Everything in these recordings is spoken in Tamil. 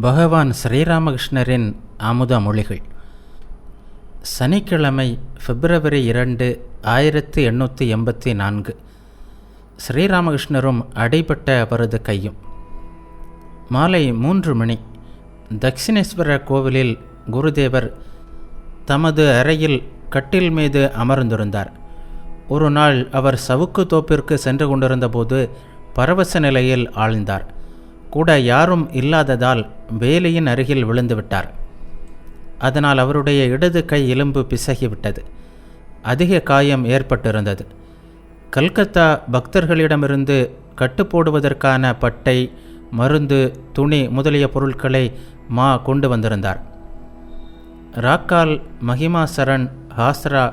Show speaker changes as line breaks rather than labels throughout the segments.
பகவான் ஸ்ரீராமகிருஷ்ணரின் அமுத மொழிகள். சனிக்கிழமை பிப்ரவரி இரண்டு ஆயிரத்தி எண்ணூற்றி எண்பத்தி நான்கு. ஸ்ரீராமகிருஷ்ணரும் அடைபட்ட அவரது கையும். மாலை மூன்று மணி தட்சிணேஸ்வர கோவிலில் குருதேவர் தமது அறையில் கட்டில் மீது அமர்ந்திருந்தார். ஒரு நாள் அவர் சவுக்கு தோப்பிற்கு சென்று கொண்டிருந்தபோது பரவச நிலையில் ஆழ்ந்தார். கூட யாரும் இல்லாததால் வேலியின் அருகில் விழுந்துவிட்டார். அதனால் அவருடைய இடது கை எலும்பு பிசகிவிட்டது. அதிக காயம் ஏற்பட்டிருந்தது. கல்கத்தா பக்தர்களிடமிருந்து கட்டுப்போடுவதற்கான பட்டை மருந்து துணி முதலிய பொருட்களை மா கொண்டு வந்திருந்தார். ராக்கால் மகிமா சரண் ஹாஸ்ரா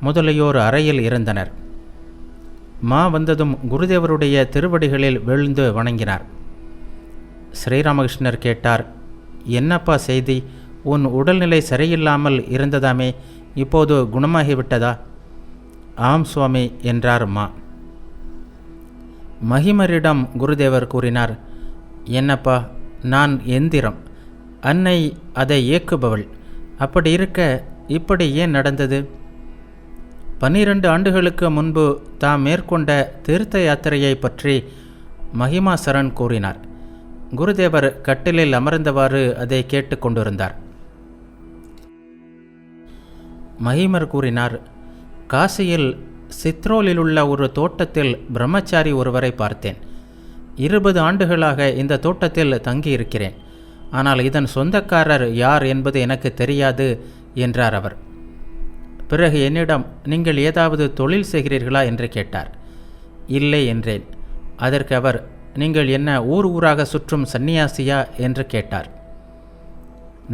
முதலியோர் அறையில் இருந்தனர். மா வந்ததும் குருதேவருடைய திருவடிகளில் விழுந்து வணங்கினார். ஸ்ரீராமகிருஷ்ணர் கேட்டார் என்னப்பா செய்தி? உன் உடல்நிலை சரியில்லாமல் இருந்ததாமே இப்போது குணமாகிவிட்டதா? ஆம் சுவாமி என்றார் மா. மகிமரிடம் குருதேவர் கூறினார் என்னப்பா நான் எந்திரம் அன்னை அதை இயக்குபவள் அப்படி இருக்க இப்படி ஏன் நடந்தது? பன்னிரண்டு ஆண்டுகளுக்கு முன்பு தாம் மேற்கொண்ட தீர்த்த யாத்திரையை பற்றி மகிமா சரண் கூறினார். குருதேவர் கட்டிலில் அமர்ந்தவாறு அதை கேட்டுக்கொண்டிருந்தார் மகிமர் கூறினார் காசியில் சித்ரோலில் உள்ள ஒரு தோட்டத்தில் பிரம்மச்சாரி ஒருவரை பார்த்தேன். இருபது ஆண்டுகளாக இந்த தோட்டத்தில் தங்கியிருக்கிறேன். ஆனால் இதன் சொந்தக்காரர் யார் என்பது எனக்கு தெரியாது என்றார் அவர். பிறகு என்னிடம் நீங்கள் ஏதாவது தொழில் செய்கிறீர்களா? என்று கேட்டார். இல்லை என்றேன். அதற்கு அவர் நீங்கள் என்ன ஊர் ஊராக சுற்றும் சந்நியாசியா என்று கேட்டார்.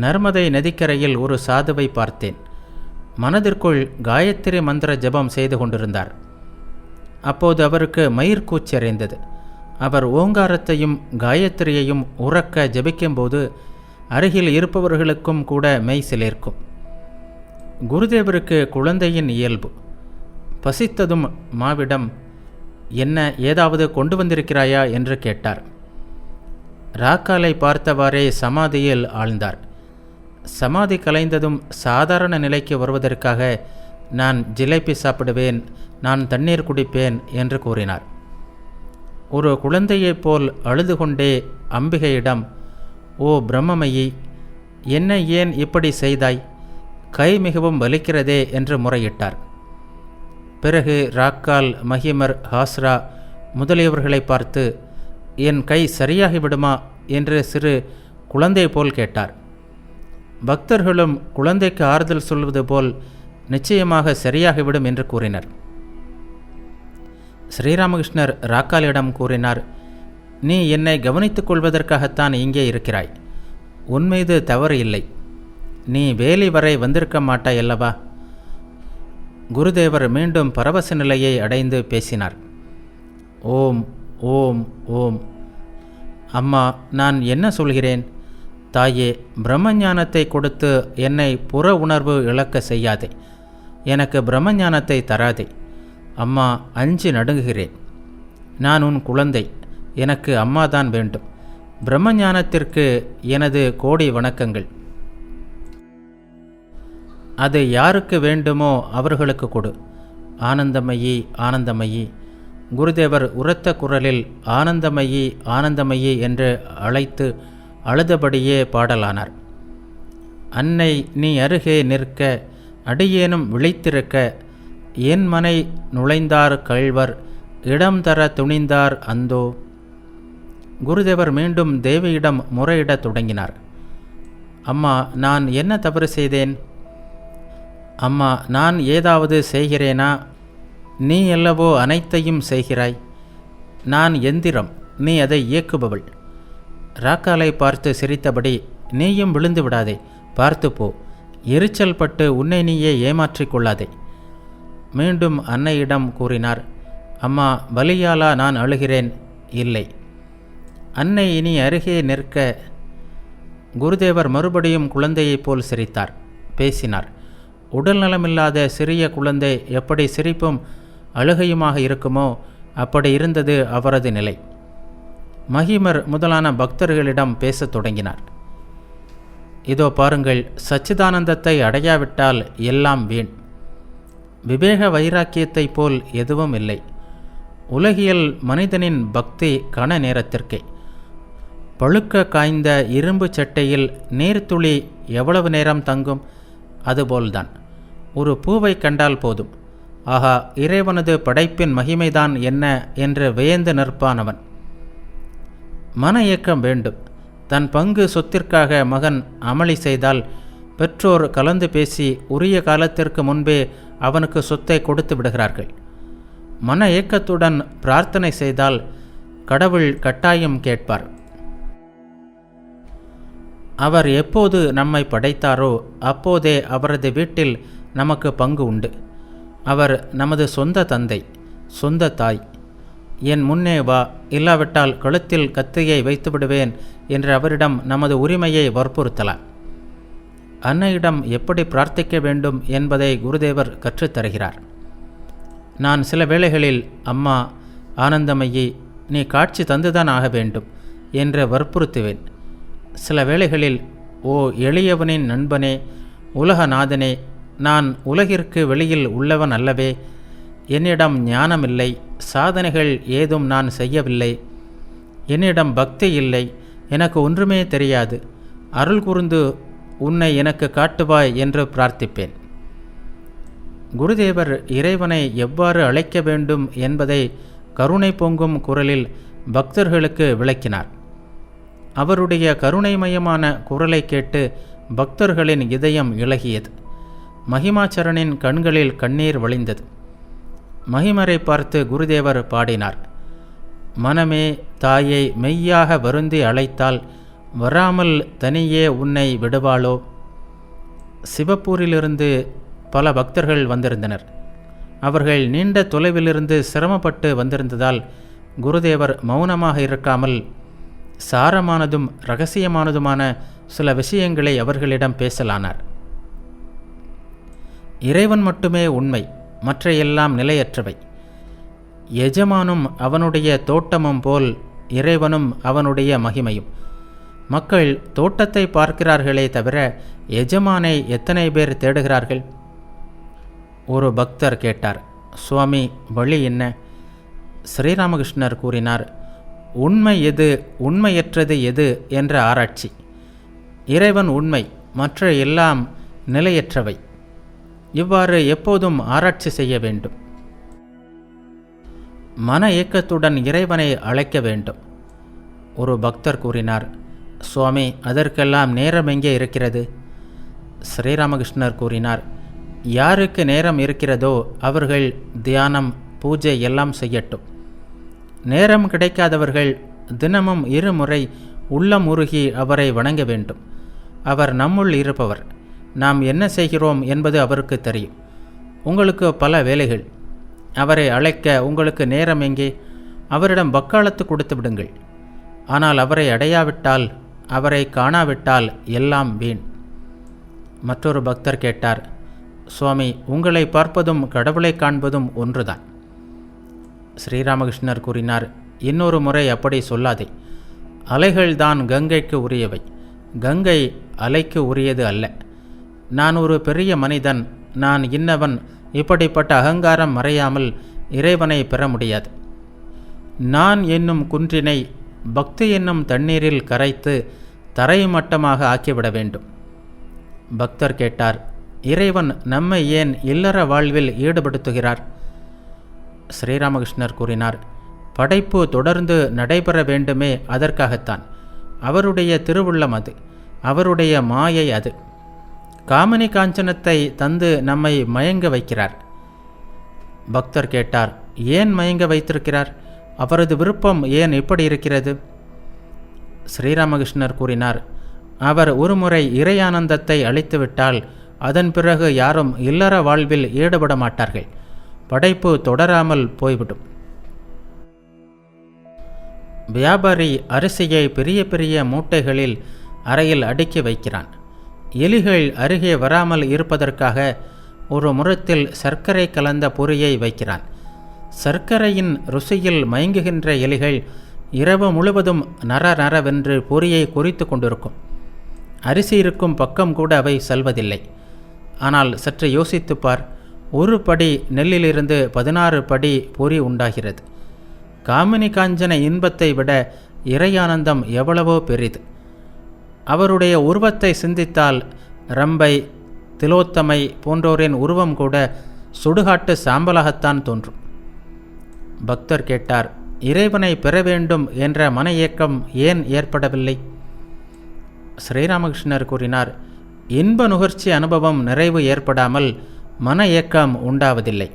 நர்மதை நதிக்கரையில் ஒரு சாதுவை பார்த்தேன். மனதிற்குள் காயத்ரி மந்திர ஜபம் செய்து கொண்டிருந்தார். அப்போது அவருக்கு மயிர் கூச்செறிந்தது. அவர் ஓங்காரத்தையும் காயத்ரியையும் உறக்க ஜபிக்கும்போது அருகில் இருப்பவர்களுக்கும் கூட மெய் சிலிர்க்கும். குருதேவருக்கு குழந்தையின் இயல்பு. பசித்ததும் மாவிடம் என்ன ஏதாவது கொண்டு வந்திருக்கிறாயா? என்று கேட்டார். ராக்காலை பார்த்தவாறே சமாதியில் ஆழ்ந்தார். சமாதி கலைந்ததும் சாதாரண நிலைக்கு வருவதற்காக நான் ஜிலேபி சாப்பிடுவேன் நான் தண்ணீர் குடிப்பேன் என்று கூறினார். ஒரு குழந்தையைப் போல் அழுது கொண்டே அம்பிகையிடம் ஓ பிரம்மமயி என்ன ஏன் இப்படி செய்தாய்? கை மிகவும் வலிக்கிறதே என்று முறையிட்டார். பிறகு ராக்கால் மஹிமர் ஹாஸ்ரா முதலியவர்களை பார்த்து என் கை சரியாகிவிடுமா? என்று சிறு குழந்தை போல் கேட்டார். பக்தர்களும் குழந்தைக்கு ஆறுதல் சொல்வது போல் நிச்சயமாக சரியாகிவிடும் என்று கூறினர். ஸ்ரீராமகிருஷ்ணர் ராக்காலிடம் கூறினார் நீ என்னை கவனித்துக் கொள்வதற்காகத்தான் இங்கே இருக்கிறாய். உன் மீது தவறு இல்லை. நீ வேலி வரை வந்திருக்க மாட்டாய் அல்லவா? குருதேவர் மீண்டும் பரவச நிலையை அடைந்து பேசினார். ஓம் ஓம் ஓம். அம்மா நான் என்ன சொல்கிறேன்? தாயே பிரம்மஞானத்தை கொடுத்து என்னை புற உணர்வு இழக்க செய்யாதே. எனக்கு பிரம்மஞானத்தை தராதே. அம்மா அஞ்சு நடுங்குகிறேன். நான் உன் குழந்தை. எனக்கு அம்மா தான் வேண்டும். பிரம்மஞானத்திற்கு எனது கோடி வணக்கங்கள். அது யாருக்கு வேண்டுமோ அவர்களுக்கு கொடு. ஆனந்தமயி ஆனந்தமயி. குருதேவர் உரத்த குரலில் ஆனந்தமயி ஆனந்தமயி என்று அழைத்து அழுதபடியே பாடலானார். அன்னை நீ அருகே நிற்க அடியேனும் விழித்திருக்க என் மனை நுழைந்தார் கழ்வர் இடம் தர துணிந்தார் அந்தோ குருதேவர் மீண்டும் தேவியிடம் முறையிடத் தொடங்கினார். அம்மா நான் என்ன தவறு செய்தேன்? அம்மா நான் ஏதாவது செய்கிறேனா? நீ அல்லவோ அனைத்தையும் செய்கிறாய். நான் எந்திரம் நீ அதை இயக்குபவள். ராக்காலை பார்த்து சிரித்தபடி நீயும் விழுந்து விடாதே. பார்த்து போ. எரிச்சல் பட்டு உன்னை நீயே ஏமாற்றிக் கொள்ளாதே. மீண்டும் அன்னையிடம் கூறினார் அம்மா பலியாலா நான் அழுகிறேன். இல்லை. அன்னை இனி அருகே நிற்க குருதேவர் மறுபடியும் குழந்தையைப் போல் சிரித்தார். பேசினார் உடல் நலமில்லாத சிறிய குழந்தை எப்படி சிரிப்பும் அழுகையுமாக இருக்குமோ அப்படி இருந்தது அவரது நிலை. மகிமர் முதலான பக்தர்களிடம் பேசத் தொடங்கினார். இதோ பாருங்கள் சச்சிதானந்தத்தை அடையாவிட்டால் எல்லாம் வீண். விவேக வைராக்கியத்தைப் போல் எதுவும் இல்லை. உலகியல் மனிதனின் பக்தி கன நேரத்திற்கே. பழுக்க காய்ந்த இரும்பு சட்டையில் நீர்த்துளி எவ்வளவு நேரம் தங்கும்? அதுபோல்தான். ஒரு பூவை கண்டால் போதும். ஆகா இறைவனது படைப்பின் மகிமைதான் என்ன என்று வியந்து நிற்பானவன். மன இயக்கம் வேண்டும். தன் பங்கு சொத்திற்காக மகன் அமளி செய்தால் பெற்றோர் கலந்து பேசி உரிய காலத்திற்கு முன்பே அவனுக்கு சொத்தை கொடுத்து விடுகிறார்கள். மன ஏக்கத்துடன் பிரார்த்தனை செய்தால் கடவுள் கட்டாயம் கேட்பார். அவர் எப்போது நம்மை படைத்தாரோ அப்போதே அவரது வீட்டில் நமக்கு பங்கு உண்டு. அவர் நமது சொந்த தந்தை சொந்த தாய். என் முன்னே வா இல்லாவிட்டால் கழுத்தில் கத்தியை வைத்து விடுவேன் என்று அவரிடம் நமது உரிமையை வற்புறுத்தலாம் அன்னையிடம் எப்படி பிரார்த்திக்க வேண்டும் என்பதை குருதேவர் கற்றுத்தருகிறார் நான் சில வேளைகளில் அம்மா ஆனந்தமயி நீ காட்சி தந்துதான் ஆக வேண்டும் என்று வற்புறுத்துவேன். சில வேளைகளில் ஓ எளியவனின் நண்பனே உலகநாதனே நான் உலகிற்கு வெளியில் உள்ளவன் அல்லவே. என்னிடம் ஞானமில்லை சாதனைகள் ஏதும் நான் செய்யவில்லை. என்னிடம் பக்தி இல்லை எனக்கு ஒன்றுமே தெரியாது. அருள் கூர்ந்து உன்னை எனக்கு காட்டுவாய் என்று பிரார்த்திப்பேன். குருதேவர் இறைவனை எவ்வாறு அழைக்க வேண்டும் என்பதை கருணை பொங்கும் குரலில் பக்தர்களுக்கு விளக்கினார். அவருடைய கருணைமயமான குரலை கேட்டு பக்தர்களின் இதயம் இழகியது மகிமாச்சரனின் கண்களில் கண்ணீர் வழிந்தது. மகிமரை பார்த்து குருதேவர் பாடினார். மனமே தாயை மெய்யாக வருந்தி அழைத்தால் வராமல் தனியே உன்னை விடுவாளோ? சிவப்பூரிலிருந்து பல பக்தர்கள் வந்திருந்தனர். அவர்கள் நீண்ட தொலைவிலிருந்து சிரமப்பட்டு வந்திருந்ததால் குருதேவர் மௌனமாக இருக்காமல் சாரமானதும் ரகசியமானதுமான சில விஷயங்களை அவர்களிடம் பேசலானார். இறைவன் மட்டுமே உண்மை மற்ற எல்லாம் நிலையற்றவை. எஜமானும் அவனுடைய தோட்டமும் போல் இறைவனும் அவனுடைய மகிமையும். மக்கள் தோட்டத்தை பார்க்கிறார்களே தவிர எஜமானை எத்தனை பேர் தேடுகிறார்கள்? ஒரு பக்தர் கேட்டார் சுவாமி வழி என்ன? ஸ்ரீராமகிருஷ்ணர் கூறினார் உண்மை எது உண்மையற்றது எது? என்ற ஆராய்ச்சி. இறைவன் உண்மை மற்ற எல்லாம் நிலையற்றவை. இவ்வாறு எப்போதும் ஆராய்ச்சி செய்ய வேண்டும். மன ஏக்கத்துடன் இறைவனை அழைக்க வேண்டும். ஒரு பக்தர் கூறினார் சுவாமி அதற்கெல்லாம் நேரம் எங்கே இருக்கிறது? ஸ்ரீராமகிருஷ்ணர் கூறினார் யாருக்கு நேரம் இருக்கிறதோ அவர்கள் தியானம் பூஜை எல்லாம் செய்யட்டும். நேரம் கிடைக்காதவர்கள் தினமும் இருமுறை உள்ளம் உருகி அவரை வணங்க வேண்டும். அவர் நம்முள் இருப்பவர். நாம் என்ன செய்கிறோம் என்பது அவருக்கு தெரியும். உங்களுக்கு பல வேலைகள். அவரை அழைக்க உங்களுக்கு நேரம் எங்கே? அவரிடம் வக்காலத்து கொடுத்து விடுங்கள். ஆனால் அவரை அடையாவிட்டால் அவரை காணாவிட்டால் எல்லாம் வீண். மற்றொரு பக்தர் கேட்டார் சுவாமி உங்களை பார்ப்பதும் கடவுளை காண்பதும் ஒன்றுதான். ஸ்ரீராமகிருஷ்ணர் கூறினார் இன்னொரு முறை அப்படி சொல்லாதே. அலைகள்தான் கங்கைக்கு உரியவை. கங்கை அலைக்கு உரியது அல்ல. நான் ஒரு பெரிய மனிதன் நான் இன்னவன் இப்படிப்பட்ட அகங்காரம் மறையாமல் இறைவனை பெற முடியாது. நான் என்னும் குன்றினை பக்தி என்னும் தண்ணீரில் கரைத்து தரைமட்டமாக ஆக்கிவிட வேண்டும். பக்தர் கேட்டார் இறைவன் நம்மை ஏன் இல்லற வாழ்வில் ஈடுபடுத்துகிறார்? ஸ்ரீராமகிருஷ்ணர் கூறினார் படைப்பு தொடர்ந்து நடைபெற வேண்டுமே அதற்காகத்தான். அவருடைய திருவுள்ளம் அது அவருடைய மாயை அது. காமனி காஞ்சனத்தை தந்து நம்மை மயங்க வைக்கிறார். பக்தர் கேட்டார் ஏன் மயங்க வைத்திருக்கிறார்? அவரது விருப்பம் ஏன் இப்படி இருக்கிறது? ஸ்ரீராமகிருஷ்ணர் கூறினார் அவர் ஒருமுறை இறையானந்தத்தை அளித்துவிட்டால் அதன் பிறகு யாரும் இல்லற வாழ்வில் ஈடுபட மாட்டார்கள். படைப்பு தொடராமல் போய்விடும். வியாபாரி அரிசியை பெரிய பெரிய மூட்டைகளில் அறையில் அடுக்கி வைக்கிறான். எலிகள் அருகே வராமல் இருப்பதற்காக ஒரு முறத்தில் சர்க்கரை கலந்த பொரியை வைக்கிறான். சர்க்கரையின் ருசியில் மயங்குகின்ற எலிகள் இரவு முழுவதும் நர நரவென்று பொரியை குறித்து கொண்டிருக்கும். அரிசி இருக்கும் பக்கம் கூட அவை செல்வதில்லை. ஆனால் சற்று யோசித்துப் பார் ஒரு படி நெல்லிலிருந்து பதினாறு படி பொறி உண்டாகிறது. காமினி காஞ்சன இன்பத்தை விட இறையானந்தம் எவ்வளவோ பெரிது. அவருடைய உருவத்தை சிந்தித்தால் ரம்பை திலோத்தமை போன்றோரின் உருவம் கூட சுடுகாட்டு சாம்பலாகத்தான் தோன்றும். பக்தர் கேட்டார் இறைவனை பெற வேண்டும் என்ற மன இயக்கம் ஏன் ஏற்படவில்லை? ஸ்ரீராமகிருஷ்ணர் கூறினார் இன்ப நுகர்ச்சி அனுபவம் நிறைவு ஏற்படாமல் மன இயக்கம் உண்டாவதில்லை.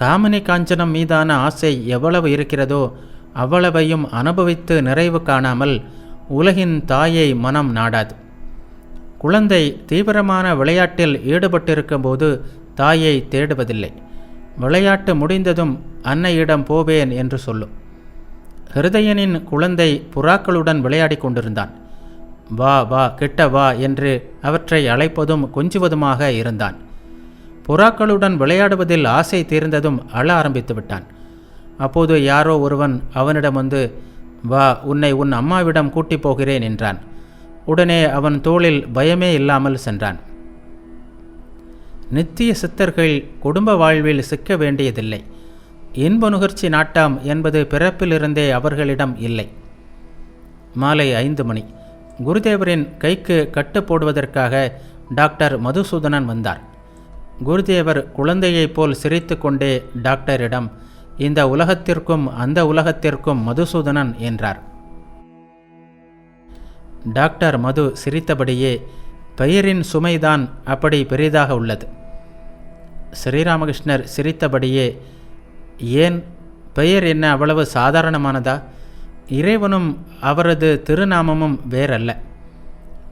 காமினி காஞ்சனம் மீதான ஆசை எவ்வளவு இருக்கிறதோ அவ்வளவையும் அனுபவித்து நிறைவு காணாமல் உலகின் தாயை மனம் நாடாது. குழந்தை தீவிரமான விளையாட்டில் ஈடுபட்டிருக்கும்போது தாயை தேடுவதில்லை. விளையாட்டு முடிந்ததும் அன்னையிடம் போவேன் என்று சொல்லும். ஹிருதயனின் குழந்தை புறாக்களுடன் விளையாடி கொண்டிருந்தான். வா வா கிட்ட வா என்று அவற்றை அழைப்பதும் கொஞ்சுவதுமாக இருந்தான். புறாக்களுடன் விளையாடுவதில் ஆசை தீர்ந்ததும் அழ ஆரம்பித்து விட்டான் அப்போது யாரோ ஒருவன் அவனிடம் வந்து வா உன்னை உன் அம்மாவிடம் கூட்டிப் போகிறேன் என்றான். உடனே அவன் தோளில் பயமே இல்லாமல் சென்றான். நித்திய சித்தர்கள் குடும்ப வாழ்வில் சிக்க வேண்டியதில்லை. இன்ப நுகர்ச்சி நாட்டாம் என்பது பிறப்பிலிருந்தே அவர்களிடம் இல்லை. மாலை ஐந்து மணி. குருதேவரின் கைக்கு கட்டு போடுவதற்காக டாக்டர் மதுசூதனன் வந்தார். குருதேவர் குழந்தையைப் போல் சிரித்து கொண்டே டாக்டரிடம் இந்த உலகத்திற்கும் அந்த உலகத்திற்கும் மதுசூதனன் என்றார். டாக்டர் மது சிரித்தபடியே பெயரின் சுமைதான் அப்படி பெரிதாக உள்ளது. ஸ்ரீராமகிருஷ்ணர் சிரித்தபடியே ஏன் பெயர் என்ன அவ்வளவு சாதாரணமானதா? இறைவனும் அவரது திருநாமமும் வேறல்ல.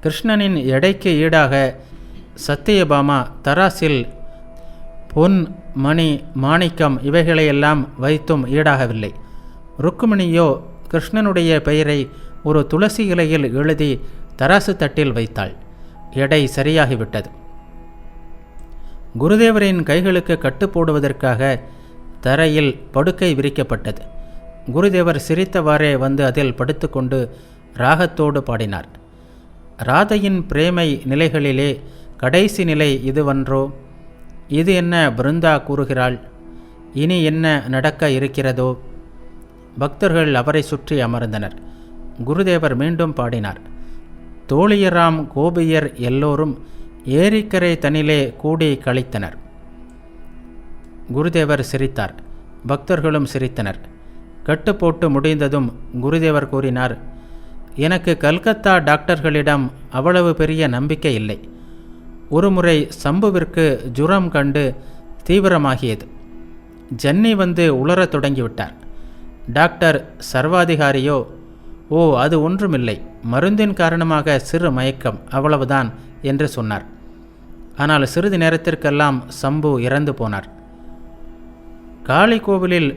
கிருஷ்ணனின் எடைக்கு ஈடாக சத்தியபாமா தராசில் பொன் மணி மாணிக்கம் இவைகளையெல்லாம் வைத்தும் ஈடாகவில்லை. ருக்குமணியோ கிருஷ்ணனுடைய பெயரை ஒரு துளசி இலையில் எழுதி தராசு தட்டில் வைத்தாள். எடை சரியாகிவிட்டது. குருதேவரின் கைகளுக்கு கட்டு போடுவதற்காக தரையில் படுக்கை விரிக்கப்பட்டது. குருதேவர் சிரித்தவாறே வந்து அதில் படுத்துக்கொண்டு ராகத்தோடு பாடினார். ராதையின் பிரேமை நிலைகளிலே கடைசி நிலை இதுவன்றோ? இது என்ன பிருந்தா கூறுகிறாள்? இனி என்ன நடக்க இருக்கிறதோ? பக்தர்கள் அவரை சுற்றி அமர்ந்தனர். குருதேவர் மீண்டும் பாடினார். தோழியராம் கோபியர் எல்லோரும் ஏரிக்கரை தனிலே கூடி கழித்தனர் குருதேவர் சிரித்தார். பக்தர்களும் சிரித்தனர். கட்டு போட்டு முடிந்ததும் குருதேவர் கூறினார் எனக்கு கல்கத்தா டாக்டர்களிடம் அவ்வளவு பெரிய நம்பிக்கை இல்லை. ஒருமுறை சம்புவிற்கு ஜுரம் கண்டு தீவிரமாகியது. ஜென்னி வந்து உளரத் தொடங்கிவிட்டார். டாக்டர் சர்வாதிகாரியோ ஓ அது ஒன்றுமில்லை. மருந்தின் காரணமாக சிறு மயக்கம் அவ்வளவுதான் என்று சொன்னார். ஆனால் சிறிது நேரத்திற்கெல்லாம் சம்பு இறந்து போனார். காளி கோவிலில்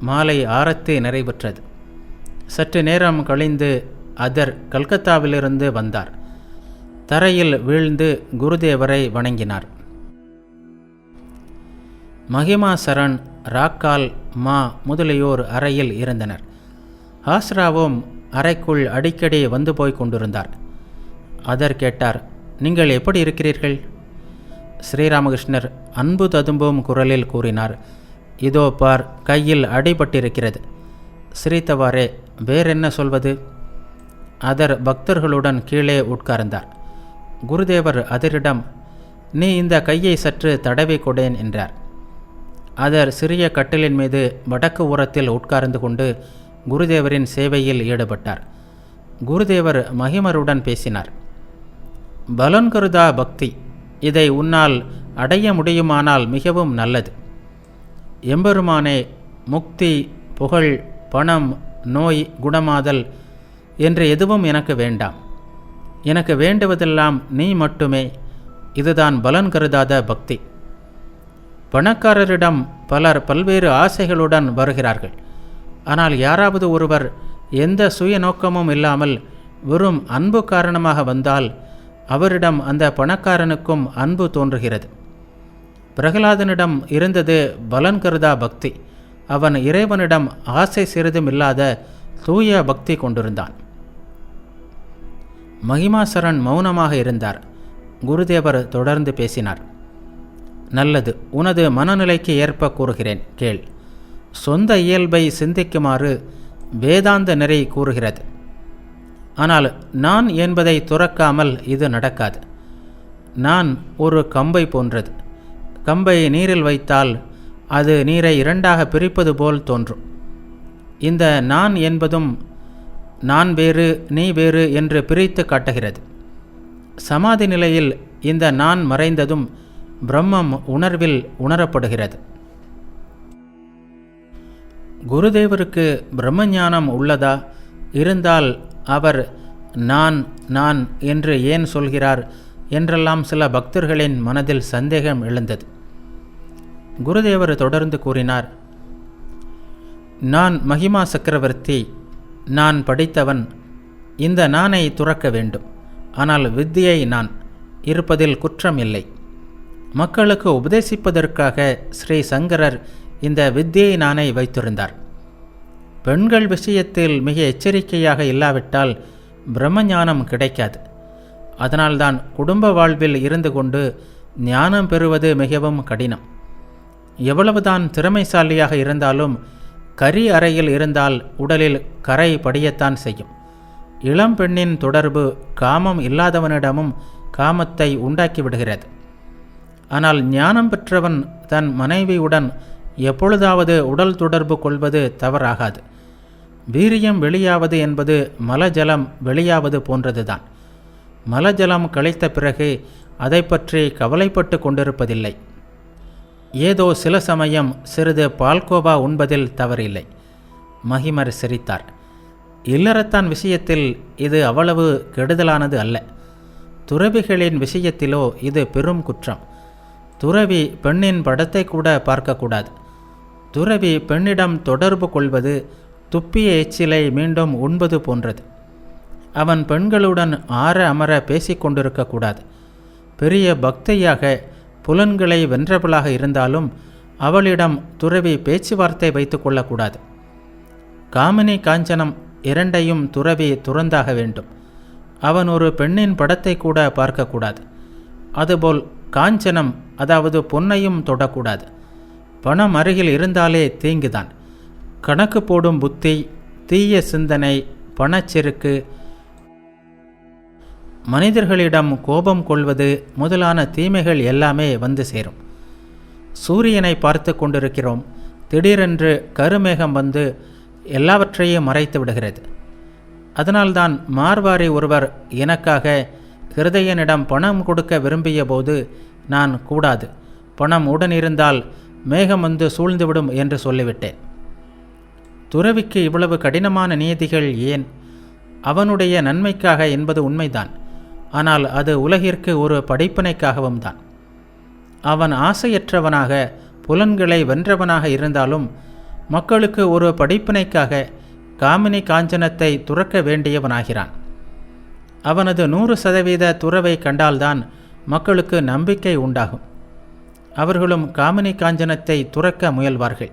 மாலை ஆரத்தி நிறைவுற்றது. சற்று நேரம் கழிந்து அதர் கல்கத்தாவிலிருந்து வந்தார். தரையில் வீழ்ந்து குருதேவரை வணங்கினார். மகிமா சரண் ராக்கால் மா முதலியோர் அறையில் இருந்தனர். ஆஸ்ராவும் அறைக்குள் அடிக்கடி வந்து போய் கொண்டிருந்தார். அதர் கேட்டார் நீங்கள் எப்படி இருக்கிறீர்கள்? ஸ்ரீராமகிருஷ்ணர் அன்பு ததும்பும் குரலில் கூறினார் இதோ பார் கையில் அடிபட்டிருக்கிறது. சிரித்தவாறே வேறென்ன சொல்வது? அதர் பக்தர்களுடன் கீழே உட்கார்ந்தார். குருதேவர் அதரிடம் நீ இந்த கையை சற்று தடவி கொடேன் என்றார். அதர் சிறிய கட்டிலின் மீது வடக்கு ஓரத்தில் உட்கார்ந்து கொண்டு குருதேவரின் சேவையில் ஈடுபட்டார். குருதேவர் மகிமருடன் பேசினார் பலன்கருதா பக்தி. இதை உன்னால் அடைய முடியுமானால் மிகவும் நல்லது. எம்பெருமானே முக்தி புகழ் பணம் நோய் குணமாதல் என்று எதுவும் எனக்கு வேண்டாம். எனக்கு வேண்டுவதெல்லாம் நீ மட்டுமே. இதுதான் பலன் கருதாத பக்தி. பணக்காரரிடம் பலர் பல்வேறு ஆசைகளுடன் வருகிறார்கள். ஆனால் யாராவது ஒருவர் எந்த சுய நோக்கமும் இல்லாமல் வெறும் அன்பு காரணமாக வந்தால் அவரிடம் அந்த பணக்காரனுக்கும் அன்பு தோன்றுகிறது. பிரகலாதனிடம் இருந்தது பலன் கருதா பக்தி. அவன் இறைவனிடம் ஆசை சிறிதும் இல்லாத தூய பக்தி கொண்டிருந்தான். மகிமாசரன் மௌனமாக இருந்தார். குருதேவர் தொடர்ந்து பேசினார். நல்லது உனது மனநிலைக்கு ஏற்ப கூறுகிறேன் கேள். சொந்த இயல்பை சிந்திக்குமாறு வேதாந்த நிறை கூறுகிறது. ஆனால் நான் என்பதை துறக்காமல் இது நடக்காது. நான் ஒரு கம்பை போன்றது. கம்பை நீரில் வைத்தால் அது நீரை இரண்டாக பிரிப்பது போல் தோன்றும். இந்த நான் என்பதும் நான் வேறு நீ வேறு என்று பிரித்து காட்டுகிறது. சமாதி நிலையில் இந்த நான் மறைந்ததும் பிரம்மம் உணர்வில் உணரப்படுகிறது. குருதேவருக்கு பிரம்மஞானம் உள்ளதா? இருந்தால் அவர் நான் நான் என்று ஏன் சொல்கிறார்? என்றெல்லாம் சில பக்தர்களின் மனதில் சந்தேகம் எழுந்தது. குருதேவர் தொடர்ந்து கூறினார் நான் மகிமா சக்கரவர்த்தி நான் படித்தவன். இந்த நானை துறக்க வேண்டும். ஆனால் வித்தியை நான் இருப்பதில் குற்றம் இல்லை மக்களுக்கு உபதேசிப்பதற்காக ஸ்ரீ சங்கரர் இந்த வித்தியை நானை வைத்திருந்தார். பெண்கள் விஷயத்தில் மிக எச்சரிக்கையாக இல்லாவிட்டால் பிரம்மஞானம் கிடைக்காது. அதனால்தான் குடும்ப வாழ்வில் இருந்து கொண்டு ஞானம் பெறுவது மிகவும் கடினம். எவ்வளவுதான் திறமைசாலியாக இருந்தாலும் கரி அறையில் இருந்தால் உடலில் கரை படியத்தான் செய்யும். இளம் பெண்ணின் தொடர்பு காமம் இல்லாதவனிடமும் காமத்தை உண்டாக்கி விடுகிறது. ஆனால் ஞானம் பெற்றவன் தன் மனைவியுடன் எப்பொழுதாவது உடல் தொடர்பு கொள்வது தவறாகாது. வீரியம் வெளியாவது என்பது மலஜலம் வெளியாவது போன்றதுதான். மலஜலம் கழித்த பிறகு அதை பற்றி கவலைப்பட்டு கொண்டிருப்பதில்லை. ஏதோ சில சமயம் சிறிது பால்கோவா உண்பதில் தவறில்லை. மகிமர் சிரித்தார். இல்லறத்தான் விஷயத்தில் இது அவ்வளவு கெடுதலானது அல்ல. துறவிகளின் விஷயத்திலோ இது பெரும் குற்றம். துறவி பெண்ணின் படத்தை கூட பார்க்கக்கூடாது. துறவி பெண்ணிடம் தொடர்பு கொள்வது துப்பிய எச்சிலை மீண்டும் உண்பது போன்றது. அவன் பெண்களுடன் ஆற அமர பேசிக்கொண்டிருக்கக்கூடாது. பெரிய பக்தையாக புலன்களை வென்றவளாக இருந்தாலும் அவளிடம் துறவி பேச்சுவார்த்தை வைத்து கொள்ளக்கூடாது. காமினி காஞ்சனம் இரண்டையும் துறவி துறந்தாக வேண்டும். அவன் ஒரு பெண்ணின் படத்தை கூட பார்க்கக்கூடாது. அதுபோல் காஞ்சனம் அதாவது பொன்னையும் தொடக்கூடாது. பணம் அருகில் இருந்தாலே தீங்குதான். கணக்கு போடும் புத்தி தீய சிந்தனை பணச்செருக்கு மனிதர்களிடம் கோபம் கொள்வது முதலான தீமைகள் எல்லாமே வந்து சேரும். சூரியனை பார்த்து கொண்டிருக்கிறோம். திடீரென்று கருமேகம் வந்து எல்லாவற்றையும் மறைத்து விடுகிறது. அதனால்தான் மார்வாரி ஒருவர் எனக்காக ஹிருதயனிடம் பணம் கொடுக்க விரும்பிய போது நான் கூடாது. பணம் உடனிருந்தால் மேகம் வந்து சூழ்ந்துவிடும் என்று சொல்லிவிட்டேன். துறவிக்கு இவ்வளவு கடினமான நியதிகள் ஏன்? அவனுடைய நன்மைக்காக என்பது உண்மைதான். ஆனால் அது உலகிற்கு ஒரு படிப்பினைக்காகவும் தான். அவன் ஆசையற்றவனாக புலன்களை வென்றவனாக இருந்தாலும் மக்களுக்கு ஒரு படிப்பினைக்காக காமினி காஞ்சனத்தை துறக்க வேண்டியவனாகிறான். அவனது நூறு சதவீத துறவை கண்டால்தான் மக்களுக்கு நம்பிக்கை உண்டாகும். அவர்களும் காமினி காஞ்சனத்தை துறக்க முயல்வார்கள்.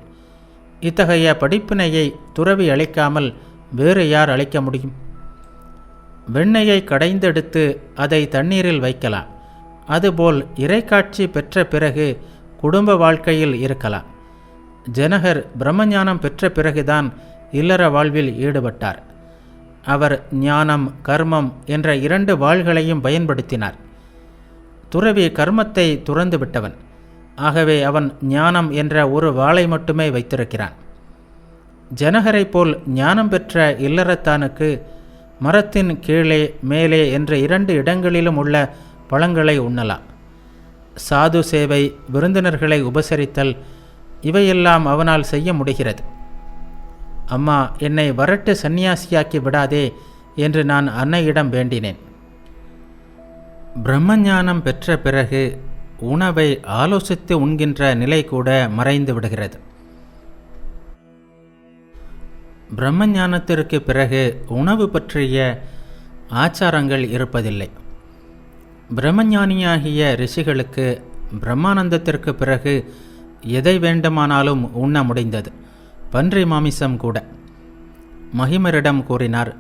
இத்தகைய படிப்பினையை துறவி அளிக்காமல் வேறு யார் அளிக்க முடியும்? வெண்ணெயை கடைந்தெடுத்து அதை தண்ணீரில் வைக்கலாம் அதுபோல் இறைக்காட்சி பெற்ற பிறகு குடும்ப வாழ்க்கையில் இருக்கலாம் ஜனகர் பிரம்மஞானம் பெற்ற பிறகுதான் இல்லற வாழ்வில் ஈடுபட்டார். அவர் ஞானம் கர்மம் என்ற இரண்டு வாள்களையும் பயன்படுத்தினார். துறவி கர்மத்தை துறந்து விட்டவன். ஆகவே அவன் ஞானம் என்ற ஒரு வாளை மட்டுமே வைத்திருக்கிறான். ஜனகரைப் போல் ஞானம் பெற்ற இல்லறத்தானுக்கு மரத்தின் கீழே மேலே என்ற இரண்டு இடங்களிலும் உள்ள பழங்களை உண்ணலாம். சாது சேவை விருந்தினர்களை உபசரித்தல் இவையெல்லாம் அவனால் செய்ய முடிகிறது. அம்மா என்னை வரட்டு சந்நியாசியாக்கி விடாதே என்று நான் அன்னையிடம் வேண்டினேன். பிரம்மஞானம் பெற்ற பிறகு உணவை ஆலோசித்து உண்கின்ற நிலை கூட மறைந்து விடுகிறது. பிரம்மஞானத்திற்கு பிறகு உணவு பற்றிய ஆச்சாரங்கள் இருப்பதில்லை. பிரம்மஞானியாகிய ரிஷிகளுக்கு பிரம்மானந்தத்திற்கு பிறகு எதை வேண்டுமானாலும் உண்ண முடிந்தது. பன்றி மாமிசம் கூட. மகிமரிடம் கூறினார்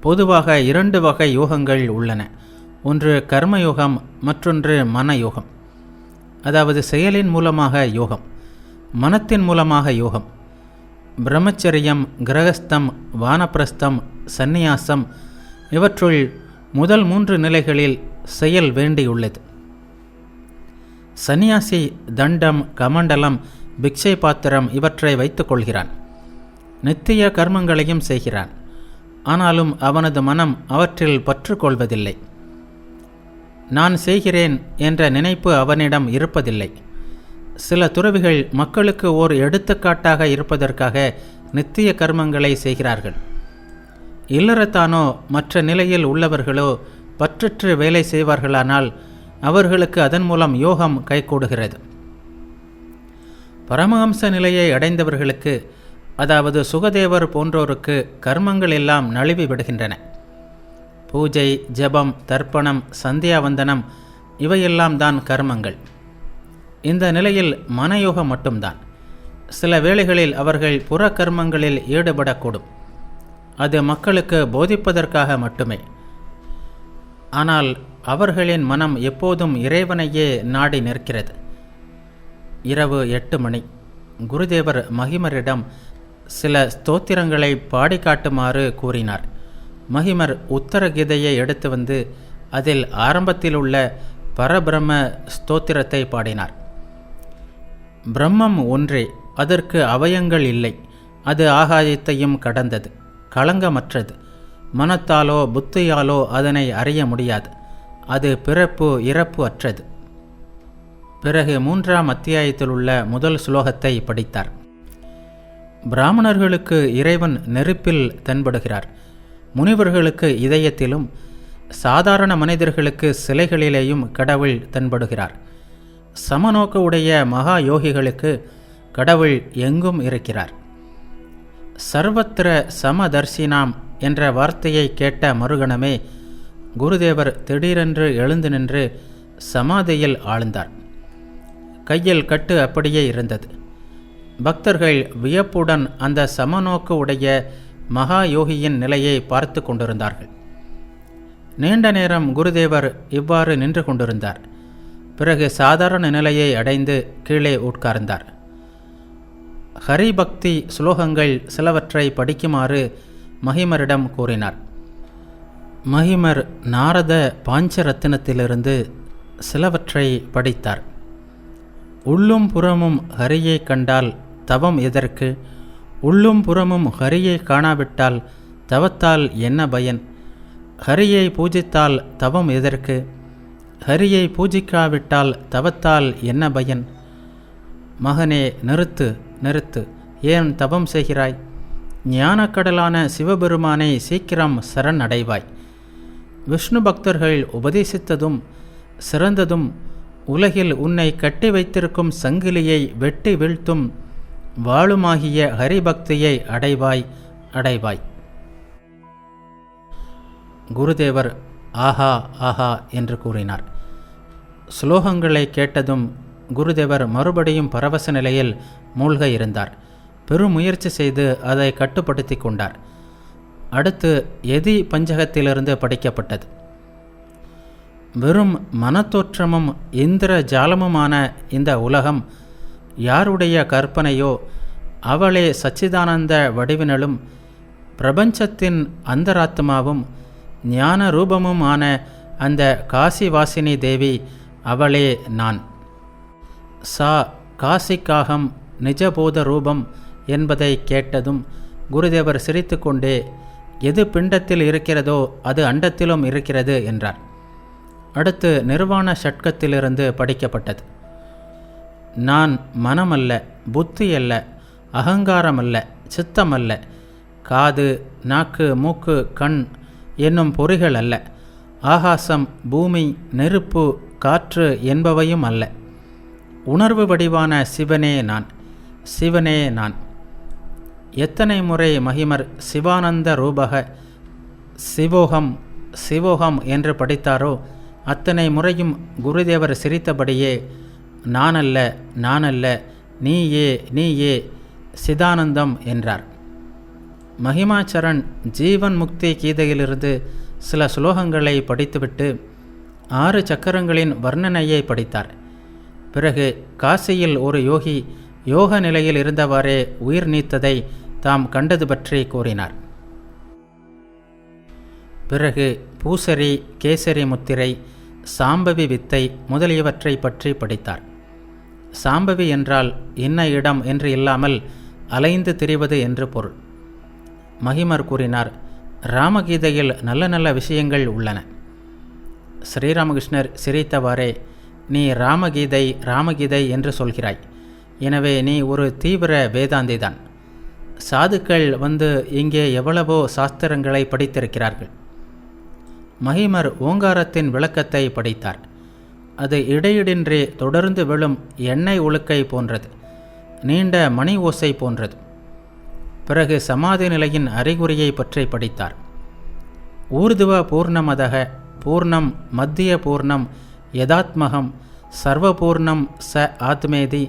பொதுவாக இரண்டு வகை யோகங்கள் உள்ளன. ஒன்று கர்மயோகம் மற்றொன்று மன யோகம் அதாவது செயலின் மூலமாக யோகம் மனத்தின் மூலமாக யோகம். பிரம்மச்சரியம் கிரகஸ்தம் வானப்பிரஸ்தம் சந்நியாசம் இவற்றுள் முதல் மூன்று நிலைகளில் செயல் வேண்டியுள்ளது. சந்நியாசி தண்டம் கமண்டலம் பிக்ஷை பாத்திரம் இவற்றை வைத்துக் கொள்கிறான் நித்திய கர்மங்களையும் செய்கிறான். ஆனாலும் அவனது மனம் அவற்றில் பற்றுக்கொள்வதில்லை. நான் செய்கிறேன் என்ற நினைப்பு அவனிடம் இருப்பதில்லை. சில துறவிகள் மக்களுக்கு ஓர் எடுத்துக்காட்டாக இருப்பதற்காக நித்திய கர்மங்களை செய்கிறார்கள். இல்லறத்தானோ மற்ற நிலையில் உள்ளவர்களோ பற்றற்று வேலை செய்வார்களானால் அவர்களுக்கு அதன் மூலம் யோகம் கைகூடுகிறது. பரமஹம்ச நிலையை அடைந்தவர்களுக்கு அதாவது சுகதேவர் போன்றோருக்கு கர்மங்கள் எல்லாம் நழுவி விடுகின்றன. பூஜை ஜெபம் தர்ப்பணம் சந்தியாவந்தனம் இவையெல்லாம் தான் கர்மங்கள். இந்த நிலையில் மனயோகம் மட்டும்தான். சில வேளைகளில் அவர்கள் புற கர்மங்களில் ஈடுபடக்கூடும். அது மக்களுக்கு போதிப்பதற்காக மட்டுமே. ஆனால் அவர்களின் மனம் எப்போதும் இறைவனையே நாடி நிற்கிறது. இரவு எட்டு மணி. குருதேவர் மகிமரிடம் சில ஸ்தோத்திரங்களை பாடி காட்டுமாறு கூறினார். மகிமர் உத்தர கீதையை எடுத்து வந்து அதில் ஆரம்பத்தில் உள்ள பரபிரம்ம ஸ்தோத்திரத்தை பாடினார். பிரம்மம் ஒன்றே அதற்கு அவயங்கள் இல்லை அது ஆகாயத்தையும் கடந்தது களங்கமற்றது. மனத்தாலோ புத்தியாலோ அதனை அறிய முடியாது அது பிறப்பு இறப்பு அற்றது. பிறகு மூன்றாம் அத்தியாயத்தில் உள்ள முதல் ஸ்லோகத்தை படித்தார். பிராமணர்களுக்கு இறைவன் நெருப்பில் தென்படுகிறார். முனிவர்களுக்கு இதயத்திலும் சாதாரண மனிதர்களுக்கு சிலைகளிலேயும் கடவுள் தென்படுகிறார். சமநோக்கு உடைய மகா யோகிகளுக்கு கடவுள் எங்கும் இருக்கிறார். சர்வத்திர சமதர்சினாம் என்ற வார்த்தையை கேட்ட மறுகணமே குருதேவர் திடீரென்று எழுந்து நின்று சமாதியில் ஆழ்ந்தார். கையில் கட்டு அப்படியே இருந்தது. பக்தர்கள் வியப்புடன் அந்த சமநோக்கு உடைய மகா யோகியின் நிலையை பார்த்து கொண்டிருந்தார்கள். நீண்ட நேரம் குருதேவர் இவ்வாறு நின்று கொண்டிருந்தார். பிறகு சாதாரண நிலையை அடைந்து கீழே உட்கார்ந்தார். ஹரிபக்தி ஸ்லோகங்கள் சிலவற்றை படிக்குமாறு மகிமரிடம் கூறினார். மகிமர் நாரத பாஞ்சரத்தினத்திலிருந்து சிலவற்றை படித்தார். உள்ளும் புறமும் ஹரியை கண்டால் தவம் எதற்கு? உள்ளும் புறமும் ஹரியை காணாவிட்டால் தவத்தால் என்ன பயன்? ஹரியை பூஜித்தால் தவம் எதற்கு? ஹரியை பூஜிக்காவிட்டால் தவத்தால் என்ன பயன்? மகனே நிறுத்து நிறுத்து. ஏன் தவம் செய்கிறாய்? ஞானக்கடலான சிவபெருமானை சீக்கிரம் சரண் அடைவாய் விஷ்ணு பக்தர்கள் உபதேசித்ததும் சிறந்ததும் உலகில் உன்னை கட்டி வைத்திருக்கும் சங்கிலியை வெட்டி வீழ்த்தும் வாழுமாகிய ஹரிபக்தியை அடைவாய் அடைவாய். குருதேவர் ஆஹா ஆஹா என்று கூறினார். ஸ்லோகங்களை கேட்டதும் குருதேவர் மறுபடியும் பரவச நிலையில் மூழ்க இருந்தார். பெருமுயற்சி செய்து அதை கட்டுப்படுத்தி கொண்டார். அடுத்து எதி பஞ்சகத்திலிருந்து படிக்கப்பட்டது. வெறும் மனத்தோற்றமும் இந்திர ஜாலமுமான இந்த உலகம் யாருடைய கற்பனையோ அவளே சச்சிதானந்த வடிவினலும் பிரபஞ்சத்தின் அந்தராத்மாவும் ஞான ரூபமுமான அந்த காசிவாசினி தேவி அவளே நான். சா காசிக்காகம் நிஜபூத ரூபம் என்பதை கேட்டதும் குருதேவர் சிரித்துக்கொண்டே எது பிண்டத்தில் இருக்கிறதோ அது அண்டத்திலும் இருக்கிறது என்றார். அடுத்து நிர்வாண ஷட்கத்திலிருந்து படிக்கப்பட்டது. நான் மனமல்ல புத்தி அல்ல அகங்காரமல்ல சித்தமல்ல காது நாக்கு மூக்கு கண் என்னும் பொறிகள் அல்ல. ஆகாசம் பூமி நெருப்பு காற்று என்பவையும் அல்ல. உணர்வு வடிவான சிவனே நான். சிவனே நான். எத்தனை முறை மகிமர் சிவானந்த ரூபக சிவோகம் சிவோகம் என்று படித்தாரோ அத்தனை முறையும் குருதேவர் சிரித்தபடியே நானல்ல நானல்ல நீயே நீயே சிதானந்தம் என்றார். மகிமாச்சரண் ஜீவன் முக்தி கீதையிலிருந்து சில சுலோகங்களை படித்துவிட்டு ஆறு சக்கரங்களின் வர்ணனையை படித்தார். பிறகு காசியில் ஒரு யோகி யோக நிலையில் இருந்தவாறே உயிர் நீத்ததை தாம் கண்டது பற்றி கூறினார். பிறகு பூசரி கேசரி முத்திரை சாம்பவி வித்தை முதலியவற்றை பற்றி படித்தார். சாம்பவி என்றால் இன்ன இடம் என்று இல்லாமல் அலைந்து திரிவது என்று பொருள். மகிமர் கூறினார் ராமகீதையில் நல்ல நல்ல விஷயங்கள் உள்ளன. ஸ்ரீராமகிருஷ்ணர் சிரித்தவாறே நீ ராமகீதை ராமகீதை என்று சொல்கிறாய். எனவே நீ ஒரு தீவிர வேதாந்திதான். சாதுக்கள் வந்து இங்கே எவ்வளவோ சாஸ்திரங்களை படித்திருக்கிறார்கள் மகிமர் ஓங்காரத்தின் விளக்கத்தை படித்தார். அது இடையிடின்றி தொடர்ந்து விழும் எண்ணெய் உழுக்கை போன்றது நீண்ட மணி ஓசை போன்றது. பிறகு சமாதி நிலையின் அறிகுறியை பற்றி படித்தார். ஊர்துவ பூர்ணமதக பூர்ணம் மத்திய பூர்ணம் யதாத்மகம் சர்வபூர்ணம் ச ஆத்மேதி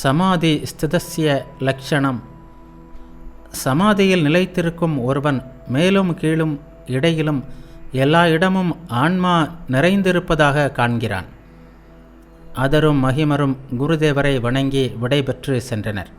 சமாதி ஸ்திதஸ்ய லக்ஷணம். சமாதியில் நிலைத்திருக்கும் ஒருவன் மேலும் கீழும் இடையிலும் எல்லா இடமும் ஆன்மா நிறைந்திருப்பதாக காண்கிறான். அதரும் மகிமரும் குருதேவரை வணங்கி விடைபெற்று சென்றனர்.